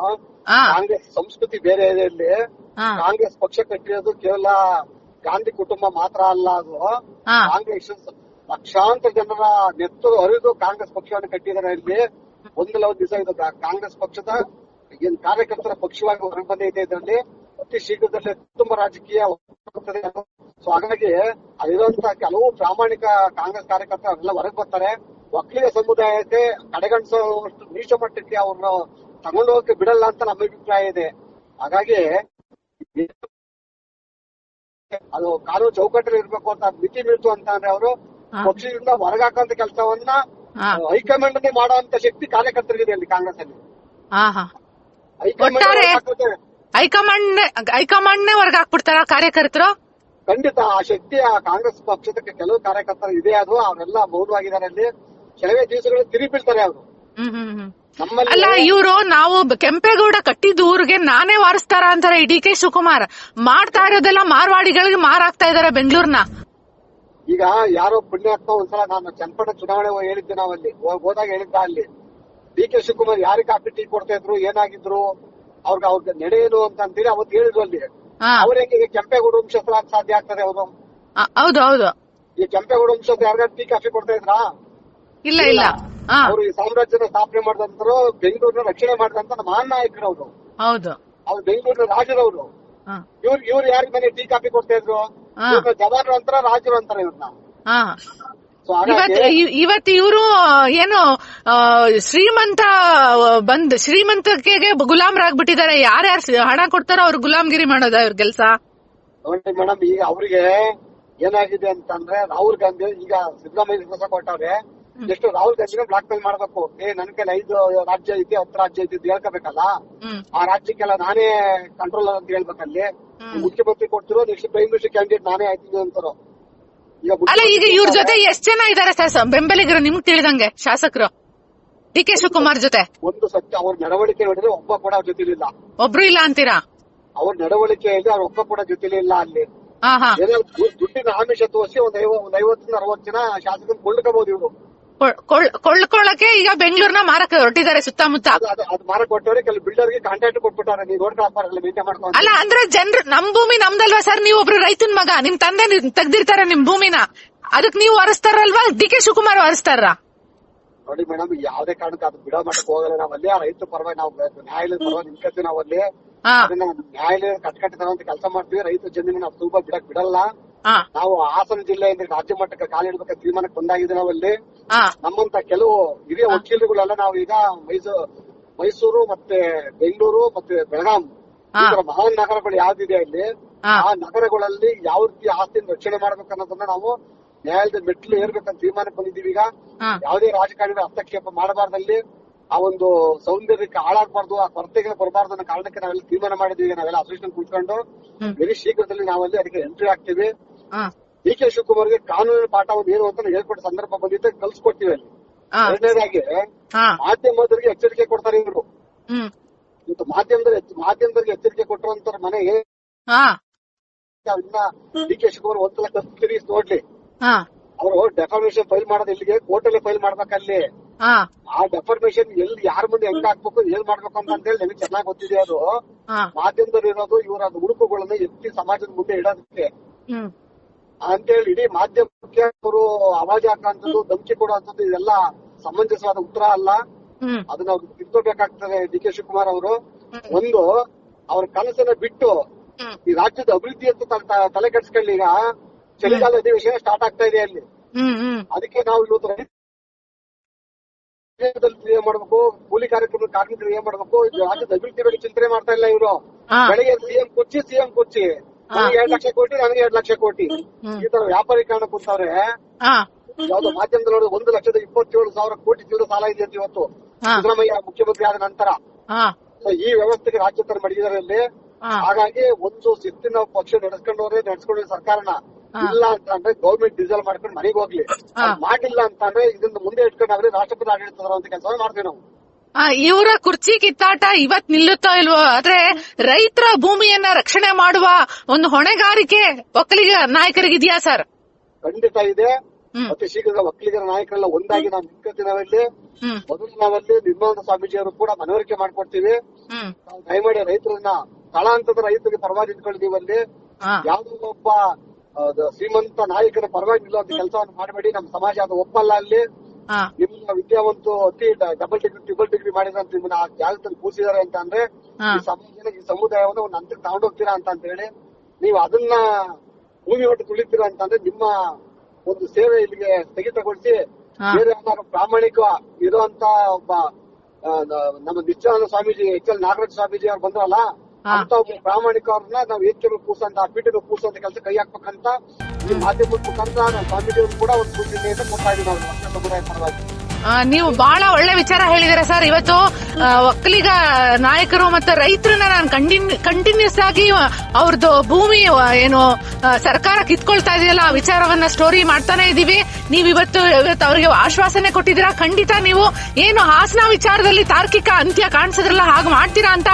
ಕಾಂಗ್ರೆಸ್ ಸಂಸ್ಕೃತಿ ಬೇರೆ ಇದೆ ಇಲ್ಲಿ. ಕಾಂಗ್ರೆಸ್ ಪಕ್ಷ ಕಟ್ಟಿರೋದು ಕೇವಲ ಗಾಂಧಿ ಕುಟುಂಬ ಮಾತ್ರ ಅಲ್ಲ ಅದು. ಕಾಂಗ್ರೆಸ್ ಲಕ್ಷಾಂತರ ಜನರ ನೆತ್ತರು ಹರಿದು ಕಾಂಗ್ರೆಸ್ ಪಕ್ಷವನ್ನು ಕಟ್ಟಿದ್ದಾರೆ ಇಲ್ಲಿ. ಒಂದಲ್ಲ ಒಂದು ದಿವಸ ಇದು ಕಾಂಗ್ರೆಸ್ ಪಕ್ಷದ ಏನ್ ಕಾರ್ಯಕರ್ತರ ಪಕ್ಷವಾಗಿ ಹೊರಗೆ ಬಂದೈತೆ ಇದರಲ್ಲಿ ಅತಿ ಶೀಘ್ರದಲ್ಲೇ ಕುಟುಂಬ ರಾಜಕೀಯ. ಸೊ ಹಾಗಾಗಿ ಅಲ್ಲಿರುವಂತಹ ಕೆಲವು ಪ್ರಾಮಾಣಿಕ ಕಾಂಗ್ರೆಸ್ ಕಾರ್ಯಕರ್ತರು ಅವರೆಲ್ಲ ಹೊರಗೆ ಬರ್ತಾರೆ ಒಕ್ಕಲಿಗ ಸಮುದಾಯಕ್ಕೆ ಕಡೆಗಣಿಸುವಷ್ಟು ನೀಚ ಮಟ್ಟಕ್ಕೆ ಅವ್ರನ್ನ ತಗೊಂಡು ಹೋಗಕ್ಕೆ ಬಿಡಲ್ಲ ಅಂತ ನಮ್ಮ ಅಭಿಪ್ರಾಯ ಇದೆ ಹಾಗಾಗಿ ಅದು ಕಾನೂನು ಚೌಕಟ್ಟಲ್ಲಿ ಇರ್ಬೇಕು ಅಂತ ಮಿತಿ ಮೀರ್ತು ಅಂತ ಅಂದ್ರೆ ಅವರು. ಪಕ್ಷದಿಂದ ಹೊರಗಾಕಂತ ಕೆಲಸವನ್ನ ಹಾ. ಹೈಕಮಾಂಡ್ ಮಾಡುವಂತ ಶಕ್ತಿ ಕಾರ್ಯಕರ್ತರಿಗಿದೆ ಅಲ್ಲಿ ಕಾಂಗ್ರೆಸ್ ಅಲ್ಲಿ ಹೈಕಮಾಂಡ್ ಒಟ್ಟಾರೆ- ಹೊರಗಾಕೋದು ಹೈಕಮಾಂಡ್ ವರ್ಗ ಹಾಕ್ಬಿಡ್ತಾರ ಕಾರ್ಯಕರ್ತರು? ಖಂಡಿತ ಆ ಶಕ್ತಿ ಆ ಕಾಂಗ್ರೆಸ್ ಪಕ್ಷದ ಕೆಲವು ಕಾರ್ಯಕರ್ತರು ಇದೆ ಅದು ಅವರೆಲ್ಲ ಮೌನವಾಗಿದ್ದಾರೆ ಅಲ್ಲಿ. ಕೆಲವೇ ದಿವಸಗಳು ತಿರುಗಿ ಬೀಳ್ತಾರೆ ಅವರು ಅಲ್ಲ ಇವರು ನಾವು ಕೆಂಪೇಗೌಡ ಕಟ್ಟಿದ ಊರಿಗೆ ನಾನೇ ವಾರಿಸ್ತಾರ ಅಂತಾರೆ ಡಿ ಕೆ ಶಿವಕುಮಾರ್. ಮಾಡ್ತಾ ಇರೋದೆಲ್ಲ ಮಾರ್ವಾಡಿಗಳಿಗೆ ಮಾರಾಗ್ತಾ ಇದಾರೆ ಬೆಂಗಳೂರ್ನ. ಈಗ ಯಾರೋ ಪುಣ್ಯಾತ್ಮ ಒಂದ್ಸಲ ನಾನು ಚನ್ನಪಟ್ಟ ಚುನಾವಣೆ ಹೇಳಿದ್ದೆ ನಾವಲ್ಲಿ ಅಲ್ಲಿ. ಹೋದಾಗ ಹೇಳಿದ್ದ ಅಲ್ಲಿ. ಡಿ ಕೆ ಶಿವಕುಮಾರ್ ಯಾರಿಗೆ ಕಾಫಿ ಟೀ ಕೊಡ್ತಾ ಇದ್ರು ಏನಾಗಿದ್ರು ಅವ್ರಿಗೆ ಅವ್ರಿಗೆ ನಡೆ ಏನು ಅಂತ ಅಂತೀರಿ ಅವತ್ತು ಹೇಳಿದ್ರು ಅಲ್ಲಿ. ಅವ್ರಿಗೆ ಅವ್ರ ಹೆಂಗೆ ಕೆಂಪೇಗೌಡ ವಂಶಸ್ಥರ ಅಂತ ಸಾಧ್ಯ ಆಗ್ತದೆ ಅವರು? ಹೌದು ಹೌದು. ಈ ಕೆಂಪೇಗೌಡ ವಂಶಸ್ಥ ಯಾರಿಗಾದ್ರು ಟೀ ಕಾಫಿ ಕೊಡ್ತಾ ಇದ್ರಾ? ಇಲ್ಲ ಇಲ್ಲ. ಅವರು ಈ ಸಾಮ್ರಾಜ್ಯನ ಸ್ಥಾಪನೆ ಮಾಡಿದಂತರು ಬೆಂಗಳೂರಿನ ರಕ್ಷಣೆ ಮಾಡಿದಂತ ಮಹಾನ್ ನಾಯಕರು ಅವರು. ಹೌದು. ಅವ್ರು ಬೆಂಗಳೂರಿನ ರಾಜರವರು ಇವ್ರು ಇವ್ರು ಯಾರಿಗೆ ಮನೆ ಟೀ ಕಾಫಿ ಕೊಡ್ತಾ ಇದ್ರು? ಜವಾನರು ಅಂತಾರ ರಾಜರು ಅಂತಾರ ಇವ್ರನ್ನ ಇವತ್ ಇವರು ಏನು ಶ್ರೀಮಂತ ಬಂದ್ ಶ್ರೀಮಂತಕ್ಕೆ ಗುಲಾಮರಾಗ್ಬಿಟ್ಟಿದ್ದಾರೆ. ಯಾರ್ಯಾರು ಹಣ ಕೊಡ್ತಾರೋ ಅವ್ರು ಗುಲಾಮಗಿರಿ ಮಾಡೋದ ಇವ್ರ ಕೆಲ್ಸ? ಮೇಡಮ್ ಈಗ ಅವ್ರಿಗೆ ಏನಾಗಿದೆ ಅಂತಂದ್ರೆ ರಾಹುಲ್ ಗಾಂಧಿ ಈಗ ಸಿದ್ದರಾಮಯ್ಯ ಕೆಲಸ ಕೊಟ್ಟವ್ರೆ. ಎಷ್ಟು ರಾಹುಲ್ ಗಾಂಧಿನ ಬ್ಲಾಕ್ ಮೇಲ್ ಮಾಡ್ಬೇಕು. ಏ ನನ್ ಕೈಲಿ ಐದು ರಾಜ್ಯ ಐತಿ ಹತ್ತು ರಾಜ್ಯ ಐತಿ ಹೇಳ್ಕೊಬೇಕಲ್ಲ? ಆ ರಾಜ್ಯಕ್ಕೆಲ್ಲ ನಾನೇ ಕಂಟ್ರೋಲ್ ಅಂತ ಹೇಳ್ಬೇಕಲ್ಲಿ. ಮುಖ್ಯಮಂತ್ರಿ ಕೊಡ್ತಿರೋ ನೆಕ್ಸ್ಟ್ ಪ್ರೈಮ್ ಮಿನಿಸ್ಟರ್ ಕ್ಯಾಂಡಿಡೇಟ್ ನಾನೇ ಆಯ್ತೀನಿ ಅಂತಾರೋ. ಅಲ್ಲ ಈಗ ಇವ್ರ ಜೊತೆ ಎಷ್ಟ್ ಜನ ಇದಾರೆ ಸರ್? ಬೆಂಬಲಿಗರು ನಿಮ್ಗೆ ತಿಳಿದಂಗೆ ಶಾಸಕರು. ಡಿ ಕೆ ಶಿವಕುಮಾರ್ ಜೊತೆ. ಒಂದು ಸತ್ಯ ಅವ್ರ ನಡವಳಿಕೆ ಹೇಳಿದ್ರೆ ಒಬ್ಬ ಕೂಡ ಅವ್ರ ಜೊತೆಲಿಲ್ಲ ಒಬ್ರು ಇಲ್ಲ ಅಂತೀರಾ? ಅವ್ರ ನಡವಳಿಕೆ ಹೇಳಿದ್ರೆ ಅವ್ರ ಒಬ್ಬ ಕೂಡ ಜೊತೆಲಿಲ್ಲ ಅಲ್ಲಿ. ದುಡ್ಡಿನ ಆಮಿಷ ತೋರಿಸಿ ಒಂದ್ ಒಂದ್ ಐವತ್ತರಿಂದ ಅರವತ್ತು ಜನ ಶಾಸಕರು ಕೊಂಡ್ಕೋಬಹುದು ಇವರು. ಕೊಳ್ಳ್- ಕೊಳ್ಳ್- ಕೊಳ್ಳ್ಕೊಳಕ್ಕೆ ಈಗ ಬೆಂಗಳೂರ್ನ ಮಾರಕ ಹೊರಟಿದ್ದಾರೆ ಸುತ್ತಮುತ್ತ. ಅಲ್ಲಿ ಮೇಂಟೈನ್ ಮಾಡ್ಕೊಂಡು. ಅಲ್ಲ ಅಂದ್ರೆ ಜನರು ನಮ್ ಭೂಮಿ ನಮ್ದಲ್ವಾ ಸರ್? ನೀವು ಒಬ್ರು ರೈತನ ಮಗ ನಿಮ್ ತಂದೆ ತೆಗ್ದಿರ್ತಾರೆ ನಿಮ್ ಭೂಮಿನ. ಅದಕ್ ನೀವು ಹೊರಸ್ತಾರಲ್ವಾ ಡಿ ಕೆ ಶಿವಕುಮಾರ್ ಹೊರಸ್ತಾರ ನೋಡಿ ಮೇಡಮ್ ಯಾವ್ದೇ ಕಾರಣಕ್ಕೆ ಅದು ಬಿಡೋ ಮಾಡಕ್ ಹೋಗಲ್ಲ. ನಾವು ಅಲ್ಲಿ ಆ ರೈತ ಪರವಾಗಿ ನಾವು ನ್ಯಾಯಾಲಯದ ಪರವಾಗಿ ನಿಂತ್ಕೊತೀವಿ ನಾವು ಅಲ್ಲಿ. ನ್ಯಾಯಾಲಯ ಕಟ್ಕಟ್ಟಿದ ಕೆಲಸ ಮಾಡ್ತೀವಿ. ರೈತ ಜಮೀನು ನಾವು ತುಂಬಾ ಬಿಡಕ್ ಬಿಡಲ್ಲ. ನಾವು ಹಾಸನ ಜಿಲ್ಲೆಯಿಂದ ರಾಜ್ಯ ಮಟ್ಟಕ್ಕೆ ಕಾಲಿಡ್ಬೇಕ ತೀರ್ಮಾನಕ್ಕೆ ಬಂದಾಗಿದೆ ನಾವಲ್ಲಿ. ನಮ್ಮಂತ ಕೆಲವು ಹಿರಿಯ ವಕೀಲರುಗಳೆಲ್ಲ ನಾವು ಈಗ ಮೈಸೂರು ಮೈಸೂರು ಮತ್ತೆ ಬೆಂಗಳೂರು ಮತ್ತೆ ಬೆಳಗಾಂ ಮಹಾನ್ ನಗರಗಳು ಯಾವ್ದಿದೆ ಅಲ್ಲಿ ಆ. ನಗರಗಳಲ್ಲಿ ಯಾವ ರೀತಿ ಆಸ್ತಿಯನ್ನು ರಕ್ಷಣೆ ಮಾಡಬೇಕು ಅನ್ನೋದನ್ನ ನಾವು ನ್ಯಾಯಾಲಯದ ಮೆಟ್ಲು ಏರ್ಬೇಕಂತ ತೀರ್ಮಾನಕ್ಕೆ ಬಂದಿದ್ದೀವಿ ಈಗ. ಯಾವುದೇ ರಾಜಕಾರಣಿಗಳ ಹಸ್ತಕ್ಷೇಪ ಮಾಡಬಾರ್ದಲ್ಲಿ ಆ ಒಂದು ಸೌಂದರ್ಯಕ್ಕೆ ಹಾಳಾಗಬಾರ್ದು ಆ ಕೊರತೆಗೆ ಬರಬಾರ್ದು ಅನ್ನೋ ಕಾರಣಕ್ಕೆ ನಾವೆಲ್ಲ ತೀರ್ಮಾನ ಮಾಡಿದ್ದೀವಿ ನಾವೆಲ್ಲ ಅಸೋಸಿಯೇಷನ್ ಕುತ್ಕೊಂಡು. ವೆರಿ ಶೀಘ್ರದಲ್ಲಿ ನಾವಲ್ಲಿ ಅದಕ್ಕೆ ಎಂಟ್ರಿ ಆಗ್ತೀವಿ. ಡಿ ಕೆ ಶಿವಕುಮಾರ್ಗೆ ಕಾನೂನಿನ ಒಂದು ಏನು ಅಂತ ಹೇಳ್ಕೊಟ್ಟ ಸಂದರ್ಭ ಬಂದಿದ್ದೆ ಕಲ್ಸ್ಕೊಡ್ತೀವಿ ಅಲ್ಲಿ. ಎರಡನೇದಾಗಿ ಮಾಧ್ಯಮದವರಿಗೆ ಎಚ್ಚರಿಕೆ ಕೊಡ್ತಾರೆ ಇವರು. ಇವತ್ತು ಮಾಧ್ಯಮದ ಮಾಧ್ಯಮದವರಿಗೆ ಎಚ್ಚರಿಕೆ ಕೊಟ್ಟಿರುವಂತ ಮನೆ ಹಾ. ಇನ್ನ ಡಿ ಕೆ ಶಿವಕುಮಾರ್ ಒಂದ್ಸಲ ಕಲ್ತು ತಿರುಗಿಸಿ ನೋಡ್ಲಿ. ಅವರು ಡೆಫಾರ್ಮೇಶನ್ ಫೈಲ್ ಮಾಡೋದು ಇಲ್ಲಿಗೆ ಕೋರ್ಟಲ್ಲಿ ಫೈಲ್ ಮಾಡ್ಬೇಕಲ್ಲಿ. ಆ ಡೆಫಾರ್ಮೇಶನ್ ಎಲ್ಲಿ ಯಾರ ಮುಂದೆ ಹೆಂಗ್ ಹಾಕ್ಬೇಕು ಏನ್ ಮಾಡ್ಬೇಕು ಅಂತ ಹೇಳಿ ನನಗೆ ಚೆನ್ನಾಗಿ ಗೊತ್ತಿದೆ ಅದು. ಮಾಧ್ಯಮದಲ್ಲಿ ಇರೋದು ಇವರ ಅದು ಹುಡುಕುಗಳನ್ನ ಎತ್ತಿ ಸಮಾಜದ ಮುಂದೆ ಇಡೋದಕ್ಕೆ. ಅಂತೇಳಿ ಇಡೀ ಮಾಧ್ಯಮಕ್ಕೆ ಅವರು ಅವಾಜ್ ಹಾಕುವಂಥದ್ದು ಧಮಕಿ ಕೊಡುವಂಥದ್ದು ಇದೆಲ್ಲ ಸಮಂಜಸವಾದ ಉತ್ತರ ಅಲ್ಲ. ಅದನ್ನ ಅವ್ರು ತಿಳ್ಕೋಬೇಕಾಗ್ತದೆ ಡಿ ಕೆ ಶಿವಕುಮಾರ್ ಅವರು. ಒಂದು ಅವ್ರ ಕನಸನ್ನ ಬಿಟ್ಟು ಈ ರಾಜ್ಯದ ಅಭಿವೃದ್ಧಿ ಅಂತ ತಲೆ ಕೆಡಿಸ್ಕೊಳ್ಳಿ ಈಗ. ಚಳಿಗಾಲ ಅಧಿವೇಶನ ಸ್ಟಾರ್ಟ್ ಆಗ್ತಾ ಇದೆ ಅಲ್ಲಿ. ಅದಕ್ಕೆ ನಾವು ಇವತ್ತು ಏನ್ ಮಾಡ್ಬೇಕು ಕೂಲಿ ಕಾರ್ಯಕ್ರಮ ಕಾರ್ಮಿಕರು ಏನ್ ಮಾಡ್ಬೇಕು ರಾಜ್ಯದ ಅಭಿವೃದ್ಧಿ ಬಗ್ಗೆ ಚಿಂತನೆ ಮಾಡ್ತಾ ಇಲ್ಲ ಇವರು. ಬೆಳಗ್ಗೆ ಸಿಎಂ ಕುರ್ಚಿ ಸಿಎಂ ಕುರ್ಚಿ ನನಗೆ ಎರಡ್ ಲಕ್ಷ ಕೋಟಿ ನನಗೆ ಎರಡ್ ಲಕ್ಷ ಕೋಟಿ. ಈ ತರ ವ್ಯಾಪಾರೀಕರಣ ಕೂತವ್ರೆ ಯಾವ್ದೋ ಮಾಧ್ಯಮದಲ್ಲಿ ಒಂದು ಲಕ್ಷದ ಇಪ್ಪತ್ತೇಳು ಸಾವಿರ ಕೋಟಿ ತಿರು ಸಾಲ ಇದೆ ಅಂತ ಇವತ್ತು. ಸಿದ್ದರಾಮಯ್ಯ ಮುಖ್ಯಮಂತ್ರಿ ಆದ ನಂತರ. ಈ ವ್ಯವಸ್ಥೆಗೆ ರಾಜ್ಯ ತರ ಹಾಗಾಗಿ ಒಂದು ಶಿಸ್ತಿನ ಪಕ್ಷ ನಡೆಸ್ಕೊಂಡವ್ರೆ ನಡೆಸ್ಕೊಂಡ್ರೆ ಸರ್ಕಾರನ. ಇಲ್ಲ ಅಂತ ಅಂದ್ರೆ ಗೌರ್ಮೆಂಟ್ ಡೀಸೆಲ್ ಮಾಡ್ಕೊಂಡು ಮನೆಗೆ ಹೋಗ್ಲಿ. ಮಾಡಿಲ್ಲ ಅಂತ ಅಂದ್ರೆ ಇದನ್ನ ಮುಂದೆ ಇಟ್ಕೊಂಡಾಗ್ರೆ ರಾಷ್ಟ್ರಪತಿ ಆಡಳಿತ ಅಂತ ಕೆಲಸ ಮಾಡ್ತೀವಿ ನಾವು. ಇವರ ಕುರ್ಚಿ ಕಿತ್ತಾಟ ಇವತ್ ನಿಲ್ಲುತ್ತೋ ಇಲ್ವೋ? ಆದ್ರೆ ರೈತರ ಭೂಮಿಯನ್ನ ರಕ್ಷಣೆ ಮಾಡುವ ಒಂದು ಹೊಣೆಗಾರಿಕೆ ಒಕ್ಕಲಿಗ ನಾಯಕರಿಗಿದೆಯಾ ಸರ್? ಖಂಡಿತ ಇದೆ. ಅತಿ ಮತ್ತೆ ಶೀಘ್ರ ಒಕ್ಕಲಿಗರ ನಾಯಕರೆಲ್ಲ ಒಂದಾಗಿ ನಾವು ನಿಂತ ದಿನದಲ್ಲಿ ಮೊದಲು ನಾವಲ್ಲಿ ನಿರ್ಮಲಾನಂದ ಸ್ವಾಮೀಜಿ ಅವರು ಕೂಡ ಮನವರಿಕೆ ಮಾಡ್ಕೊಡ್ತೀವಿ. ನಾವು ದಯಮಾಡಿ ರೈತರನ್ನ ಸ್ಥಳಾಂತರದ ರೈತರಿಗೆ ಪರವಾಗಿ ನಿಂತ್ಕೊಳ್ತೀವಿ ಅಲ್ಲಿ. ಯಾವುದೋ ಒಬ್ಬ ಶ್ರೀಮಂತ ನಾಯಕರ ಪರವಾಗಿ ನಿಲ್ಲುವಂತ ಕೆಲಸವನ್ನು ಮಾಡಬೇಡಿ. ನಮ್ಮ ಸಮಾಜ ಅದು ಒಪ್ಪಲ್ಲ ಅಲ್ಲಿ. ನಿಮ್ಮ ವಿದ್ಯಾವಂತು ಅತಿ ಡಬಲ್ ಡಿಗ್ರಿ ಟ್ರಿಬಲ್ ಡಿಗ್ರಿ ಮಾಡಿದಂತ ನಿಮ್ಮನ್ನ ಆ ಜಾಗದಲ್ಲಿ ಕೂಸಿದಾರೆ ಅಂತ ಅಂದ್ರೆ. ಈ ಸಮುದಾಯವನ್ನು ಈ ಸಮುದಾಯವನ್ನ ಒಂದು ಹಂತಕ್ಕೆ ತಗೊಂಡೋಗ್ತೀರಾ ಅಂತ ಅಂತ ಹೇಳಿ ನೀವು ಅದನ್ನ ಭೂಮಿ ಒಟ್ಟು ತುಳಿತೀರಾ ಅಂತಂದ್ರೆ ನಿಮ್ಮ ಒಂದು ಸೇವೆ ಇಲ್ಲಿಗೆ ಸ್ಥಗಿತಗೊಳಿಸಿ. ಬೇರೆ ಪ್ರಾಮಾಣಿಕ ಇರುವಂತ ಒಬ್ಬ ನಮ್ಮ ನಿತ್ಯಾನಂದ ಸ್ವಾಮೀಜಿ ಎಚ್ ಎಲ್ ನಾಗರಾಜ ಸ್ವಾಮೀಜಿ ಅವ್ರು ಬಂದ್ರಲ್ಲ ಅಂತ ಒಬ್ಬ ಪ್ರಾಮಾಣಿಕ ಅವ್ರನ್ನ ನಾವು ಹೆಚ್ಚು ಕೂಸಂತ ಪೀಠದ ಕೂಸಂತ ಕೆಲಸ ಕೈ ಹಾಕ್ಬೇಕಂತ ಮಾಧ್ಯಮದ ಮುಖಾಂತರ ನಮ್ಮ ಸ್ವಾಮೀಜಿ ಅವರು ಕೂಡ ಒಂದು ಸೂಚನೆಯನ್ನು ಕೊಡ್ತಾ ಇದೀವಿ ನಾವು ಬಹಳ ಒಳ್ಳೆ ವಿಚಾರ ಹೇಳಿದಿರ ಸರ್. ಇವತ್ತು ಒಕ್ಕಲಿಗ ನಾಯಕರು ಮತ್ತೆ ರೈತರನ್ನ ನಾನು ಕಂಟಿನ್ಯೂಸ್ ಆಗಿ ಅವ್ರದ್ದು ಭೂಮಿ ಏನು ಸರ್ಕಾರ ಕಿತ್ಕೊಳ್ತಾ ಇದೆಯಲ್ಲ ಆ ವಿಚಾರವನ್ನ ಸ್ಟೋರಿ ಮಾಡ್ತಾನೆ ಇದೀವಿ. ನೀವು ಇವತ್ತು ಇವತ್ತು ಅವರಿಗೆ ಆಶ್ವಾಸನೆ ಕೊಟ್ಟಿದ್ದೀರಾ? ಖಂಡಿತ ನೀವು ಏನು ಹಾಸನ ವಿಚಾರದಲ್ಲಿ ತಾರ್ಕಿಕ ಅಂತ್ಯ ಕಾಣಿಸಿದ್ರಲ್ಲ ಹಾಗೆ ಮಾಡ್ತೀರಾ ಅಂತ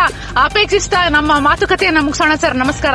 ಅಪೇಕ್ಷಿಸ್ತಾ ನಮ್ಮ ಮಾತುಕತೆಯನ್ನ ಮುಗಿಸೋಣ ಸರ್. ನಮಸ್ಕಾರ.